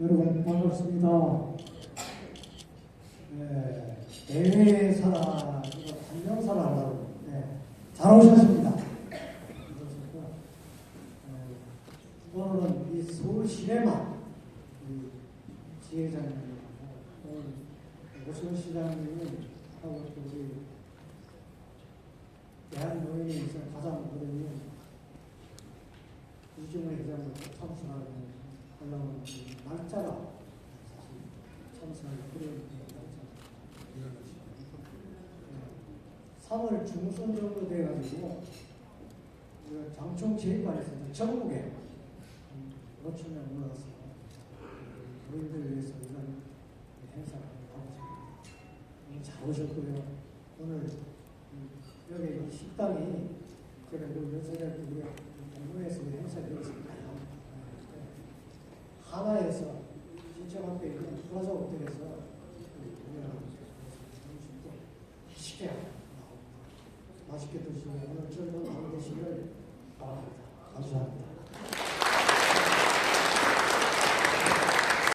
여러분 반갑습니다. 네, 대회사라, 이거 단명사라고 네, 잘 오셨습니다. 네, 오늘은 이 서울 시내만 이 지회장님하고 오늘 오승 시장님이 하고 또 우리 대한노인에서 가장 어른인 이종호 회장도 참석하고 하려는 그 날짜가 사실 참석하기 어려운 날짜. 3월 중순 정도 돼가지고 체육관에서 이제 전국에 5천 명 모여서 우리들 위해서 이런 행사를 하고 있습니다. 잘 오셨고요. 오늘 음, 여기 이 식당이 제가 그 연세대 우리 동문에서 행사를 했습니다. 하나에서 진짜 앞에 있는 플라자 호텔에서 음식도 쉽게 나옵니다. 맛있게 드시고 오늘 저희도